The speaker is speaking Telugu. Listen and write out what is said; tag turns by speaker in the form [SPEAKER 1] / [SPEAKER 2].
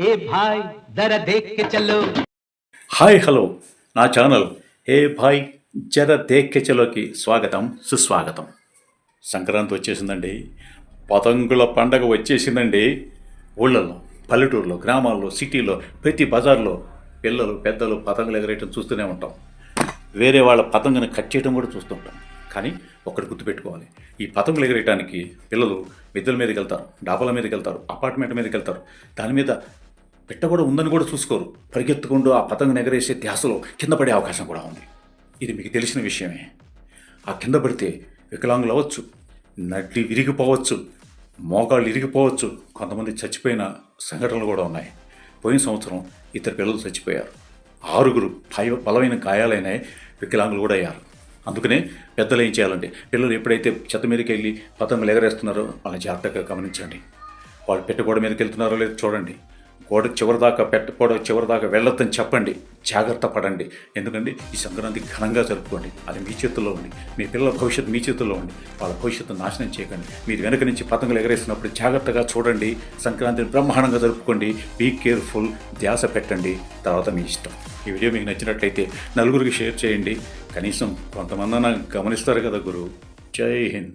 [SPEAKER 1] ఏ భాయ్ దర చలో
[SPEAKER 2] హాయ్ హలో. నా ఛానల్ ఏ భాయ్ జర దేక్కి చలోకి స్వాగతం సుస్వాగతం. సంక్రాంతి వచ్చేసిందండి. పతంగుల పండగ వచ్చేసిందండి. ఊళ్ళల్లో పల్లెటూరులో గ్రామాల్లో సిటీలో ప్రతి బజార్లో పిల్లలు పెద్దలు పతంగులు ఎగరేయటం చూస్తూనే ఉంటాం. వేరే వాళ్ళ పతంగుని కట్ చేయడం కూడా చూస్తుంటాం కానీ ఒకటి గుర్తుపెట్టుకోవాలి. ఈ పతంగులు ఎగరేయటానికి పిల్లలు మిద్దెల మీదకి వెళ్తారు డాబాల మీదకి వెళ్తారు అపార్ట్మెంట్ మీదకి వెళ్తారు. దాని మీద పెట్ట కూడా ఉందని కూడా చూసుకోరు. పరిగెత్తుకుంటూ ఆ పతంగుని ఎగరేసే ధ్యాసలో కింద పడే అవకాశం కూడా ఉంది. ఇది మీకు తెలిసిన విషయమే. ఆ కింద పడితే వికలాంగులు అవ్వచ్చు నడ్డి విరిగిపోవచ్చు మోకాళ్ళు ఇరిగిపోవచ్చు కొంతమంది చచ్చిపోయిన సంఘటనలు కూడా ఉన్నాయి. పోయిన సంవత్సరం ఇద్దరు పిల్లలు చచ్చిపోయారు. ఆరుగురు భయ బలమైన గాయాలైనాయి వికలాంగులు కూడా అయ్యారు. అందుకనే పెద్దలు ఏం చేయాలంటే పిల్లలు ఎప్పుడైతే చెత్త మీదకి వెళ్ళి పతంగులు ఎగరేస్తున్నారో వాళ్ళని జాగ్రత్తగా గమనించండి. వాళ్ళు పెట్టుకోవడం మీదకి వెళ్తున్నారో లేదో చూడండి. గోడ చివరిదాకా పెట్టగోడ చివరిదాకా వెళ్ళొద్దని చెప్పండి. జాగ్రత్త పడండి. ఎందుకంటే ఈ సంక్రాంతి ఘనంగా జరుపుకోండి. అది మీ చేతుల్లో ఉంది మీ పిల్లల భవిష్యత్తు మీ చేతుల్లో ఉంది వాళ్ళ భవిష్యత్తు నాశనం చేయకండి. మీరు వెనక నుంచి పతంగులు ఎగరేసినప్పుడు జాగ్రత్తగా చూడండి. సంక్రాంతిని బ్రహ్మాండంగా జరుపుకోండి. బీ కేర్ఫుల్ ధ్యాస పెట్టండి. తర్వాత మీ ఇష్టం. ఈ వీడియో మీకు నచ్చినట్లయితే నలుగురికి షేర్ చేయండి. కనీసం కొంతమంది గమనిస్తారు కదా గురు. జై హింద్.